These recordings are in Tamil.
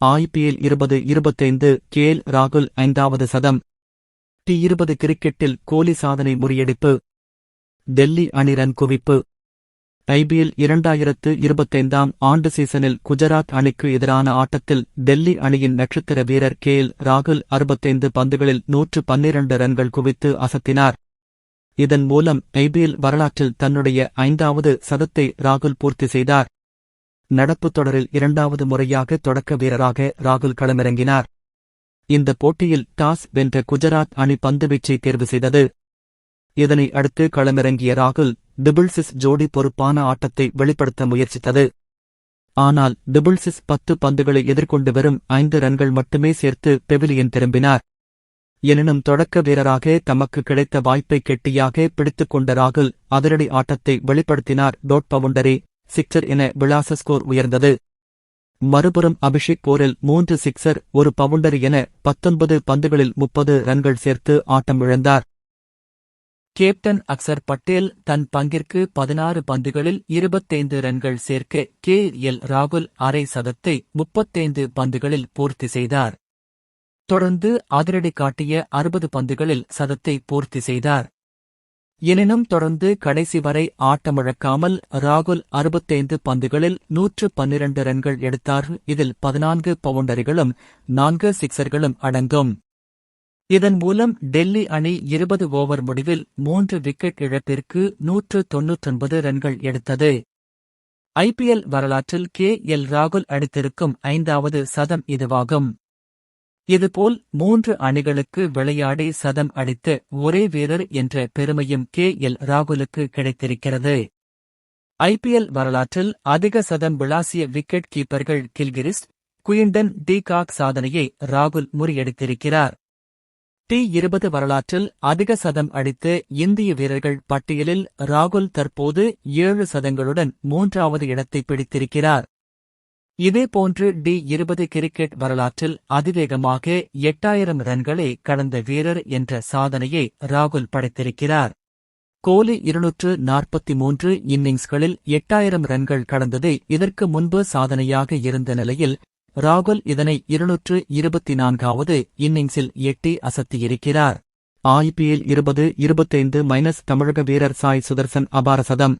ஐபிஎல் இருபது இருபத்தைந்து கேல் ராகுல் ஐந்தாவது சதம். டி இருபது கிரிக்கெட்டில் கோலி சாதனை முறியடிப்பு. டெல்லி அணி ரன் குவிப்பு. ஐபிஎல் இரண்டாயிரத்து இருபத்தைந்தாம் ஆண்டு சீசனில் குஜராத் அணிக்கு எதிரான ஆட்டத்தில் டெல்லி அணியின் நட்சத்திர வீரர் கே எல் ராகுல் அறுபத்தைந்து பந்துகளில் நூற்று பன்னிரண்டு ரன்கள் குவித்து அசத்தினார். இதன் மூலம் ஐபிஎல் வரலாற்றில் தன்னுடைய ஐந்தாவது சதத்தை ராகுல் பூர்த்தி செய்தார். நடப்பு தொடரில் இரண்டாவது முறையாக தொடக்க வீரராக ராகுல் களமிறங்கினார். இந்த போட்டியில் டாஸ் வென்ற குஜராத் அணி பந்துவீச்சை தேர்வு செய்தது. இதனை அடுத்து களமிறங்கிய ராகுல் டிபிள்சிஸ் ஜோடி பொறுப்பான ஆட்டத்தை வெளிப்படுத்த முயற்சித்தது. ஆனால் டிபிள்சிஸ் பத்து பந்துகளை எதிர்கொண்டு வரும் ஐந்து ரன்கள் மட்டுமே சேர்த்து பெவிலியன் திரும்பினார். எனினும் தொடக்க வீரராக தமக்கு கிடைத்த வாய்ப்பை கெட்டியாக பிடித்துக் கொண்ட ராகுல் அதிரடி ஆட்டத்தை வெளிப்படுத்தினார் டோட் பவுண்டரி. சிக்ஸர் என விளாச ஸ்கோர் உயர்ந்தது. மறுபுறம் அபிஷேக் போரில் மூன்று சிக்ஸர் ஒரு பவுண்டர் என பத்தொன்பது பந்துகளில் முப்பது ரன்கள் சேர்த்து ஆட்டம் இழந்தார். கேப்டன் அக்சர் பட்டேல் தன் பங்கிற்கு பதினாறு பந்துகளில் இருபத்தைந்து ரன்கள் சேர்க்க கே. எல். ராகுல் அரை சதத்தை முப்பத்தைந்து பந்துகளில் பூர்த்தி செய்தார். தொடர்ந்து அதிரடி காட்டிய அறுபது பந்துகளில் சதத்தை பூர்த்தி செய்தார். எனினும் தொடர்ந்து கடைசி வரை ஆட்டமிழக்காமல் ராகுல் அறுபத்தைந்து பந்துகளில் நூற்று பன்னிரண்டு ரன்கள் எடுத்தார். இதில் பதினான்கு பவுண்டரிகளும் நான்கு சிக்சர்களும் அடங்கும். இதன் மூலம் டெல்லி அணி இருபது ஓவர் முடிவில் மூன்று விக்கெட் இழப்பிற்கு நூற்று தொன்னூற்றொன்பது ரன்கள் எடுத்தது. ஐபிஎல் வரலாற்றில் கே எல் ராகுல் அடித்திருக்கும் ஐந்தாவது சதம் இதுவாகும். இதுபோல் மூன்று அணிகளுக்கு விளையாடி சதம் அடித்த ஒரே வீரர் என்ற பெருமையும் கே எல் ராகுலுக்கு கிடைத்திருக்கிறது. ஐபிஎல் வரலாற்றில் அதிக சதம் விளாசிய விக்கெட் கீப்பர்கள் கில்கிரிஸ்ட் குயிண்டன் டி காக் சாதனையை ராகுல் முறியடித்திருக்கிறார். டி இருபது வரலாற்றில் அதிக சதம் அடித்த இந்திய வீரர்கள் பட்டியலில் ராகுல் தற்போது ஏழு சதங்களுடன் மூன்றாவது இடத்தை பிடித்திருக்கிறார். இதேபோன்று டி இருபது கிரிக்கெட் வரலாற்றில் அதிவேகமாக எட்டாயிரம் ரன்களை கடந்த வீரர் என்ற சாதனையை ராகுல் படைத்திருக்கிறார். கோலி இருநூற்று நாற்பத்தி மூன்று இன்னிங்ஸ்களில் எட்டாயிரம் ரன்கள் கடந்தது இதற்கு முன்பு சாதனையாக இருந்த நிலையில் ராகுல் இதனை இருநூற்று இருபத்தி நான்காவது இன்னிங்ஸில் எட்டி அசத்தியிருக்கிறார். ஐபிஎல் இருபது இருபத்தைந்து மைனஸ் தமிழக வீரர் சாய் சுதர்சன் அபாரசதம்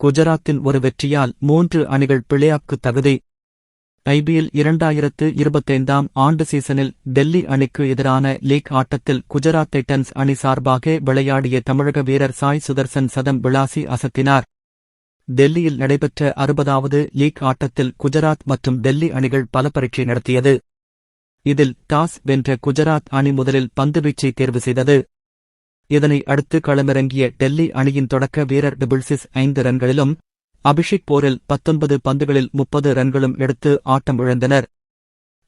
குஜராத்தின் ஒரு வெற்றியால் மூன்று அணிகள் பிளேஆஃப்க்கு தகுதி ஐபிஎல் இரண்டாயிரத்து இருபத்தைந்தாம் ஆண்டு சீசனில் டெல்லி அணிக்கு எதிரான லீக் ஆட்டத்தில் குஜராத் டைட்டன்ஸ் அணி சார்பாக விளையாடிய தமிழக வீரர் சாய் சுதர்சன் சதம் விளாசி அசத்தினார். டெல்லியில் நடைபெற்ற அறுபதாவது லீக் ஆட்டத்தில் குஜராத் மற்றும் டெல்லி அணிகள் பல பரீட்சை நடத்தியது. இதில் டாஸ் வென்ற குஜராத் அணி முதலில் பந்துவீச்சை தேர்வு செய்தது. இதனை அடுத்து களமிறங்கிய டெல்லி அணியின் தொடக்க வீரர் டிபிள்சிஸ் ஐந்து ரன்களிலும் அபிஷேக் போரில் பத்தொன்பது பந்துகளில் முப்பது ரன்களும் எடுத்து ஆட்டம் இழந்தனர்.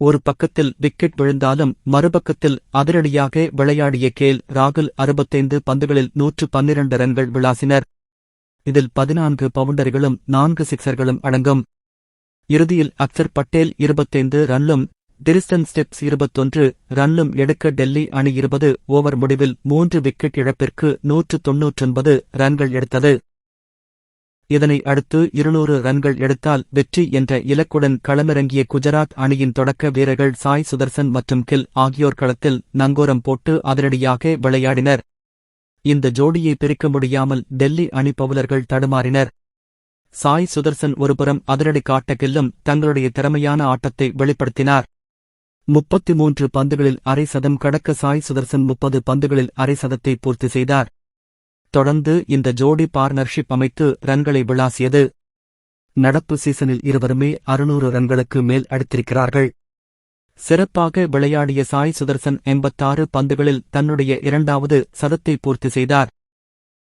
ஒரு பக்கத்தில் விக்கெட் விழுந்தாலும் மறுபக்கத்தில் அதிரடியாக விளையாடிய கேல் ராகுல் அறுபத்தைந்து பந்துகளில் நூற்று பன்னிரண்டு ரன்கள் விளாசினர். இதில் பதினான்கு பவுண்டரிகளும் நான்கு சிக்சர்களும் அடங்கும். இறுதியில் அக்சர் பட்டேல் இருபத்தைந்து ரன்லும் டிரிஸ்டன் ஸ்டெப்ஸ் இருபத்தொன்று ரன்னும் எடுக்க டெல்லி அணி இருபது ஓவர் முடிவில் மூன்று விக்கெட் இழப்பிற்கு நூற்று தொன்னூற்றொன்பது ரன்கள் எடுத்தது. இதனை அடுத்து இருநூறு ரன்கள் எடுத்தால் வெற்றி என்ற இலக்குடன் களமிறங்கிய குஜராத் அணியின் தொடக்க வீரர்கள் சாய் சுதர்சன் மற்றும் கில் ஆகியோர் களத்தில் நங்கோரம் போட்டு அதிரடியாக விளையாடினர். இந்த ஜோடியை பிரிக்க முடியாமல் டெல்லி அணி பவுலர்கள் தடுமாறினர். சாய் சுதர்சன் ஒருபுறம் அதிரடி காட்ட கில்லும் தங்களுடைய திறமையான ஆட்டத்தை வெளிப்படுத்தினார். முப்பத்தி மூன்று பந்துகளில் அரை சதம் கடக்க சாய் சுதர்சன் முப்பது பந்துகளில் அரை சதத்தை பூர்த்தி செய்தார். தொடர்ந்து இந்த ஜோடி பார்ட்னர்ஷிப் அமைத்து ரன்களை விளாசியது. நடப்பு சீசனில் இருவருமே அறுநூறு ரன்களுக்கு மேல் அடித்திருக்கிறார்கள். சிறப்பாக விளையாடிய சாய் சுதர்சன் எண்பத்தாறு பந்துகளில் தன்னுடைய இரண்டாவது சதத்தை பூர்த்தி செய்தார்.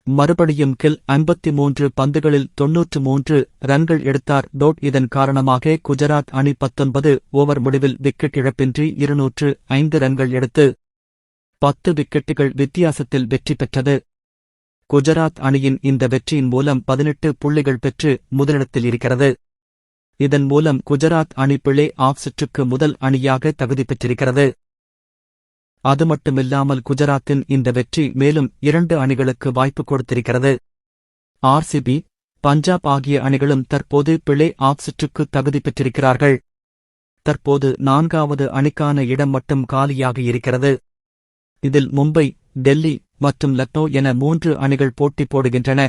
மறுபடியும் கில் ஐம்பத்தி மூன்று பந்துகளில் தொன்னூற்று மூன்று ரன்கள் எடுத்தார். டோட் இதன் காரணமாக குஜராத் அணி பத்தொன்பது ஓவர் முடிவில் விக்கெட் இழப்பின்றி இருநூற்று ஐந்து ரன்கள் எடுத்து பத்து விக்கெட்டுகள் வித்தியாசத்தில் வெற்றி பெற்றது. குஜராத் அணியின் இந்த வெற்றியின் மூலம் பதினெட்டு புள்ளிகள் பெற்று முதலிடத்தில் இருக்கிறது. இதன் மூலம் குஜராத் அணி பிளே ஆஃப் சுற்றுக்கு முதல் அணியாக தகுதி பெற்றிருக்கிறது. அது மட்டுமில்லாமல் குஜராத்தின் இந்த வெற்றி மேலும் இரண்டு அணிகளுக்கு வாய்ப்பு கொடுத்திருக்கிறது. ஆர்சிபி பஞ்சாப் ஆகிய அணிகளும் தற்போது பிளே ஆஃப் சுற்றுக்கு தகுதி பெற்றிருக்கிறார்கள். தற்போது நான்காவது அணிக்கான இடம் மட்டும் காலியாக இருக்கிறது. இதில் மும்பை டெல்லி மற்றும் லக்னோ என மூன்று அணிகள் போட்டி போடுகின்றன.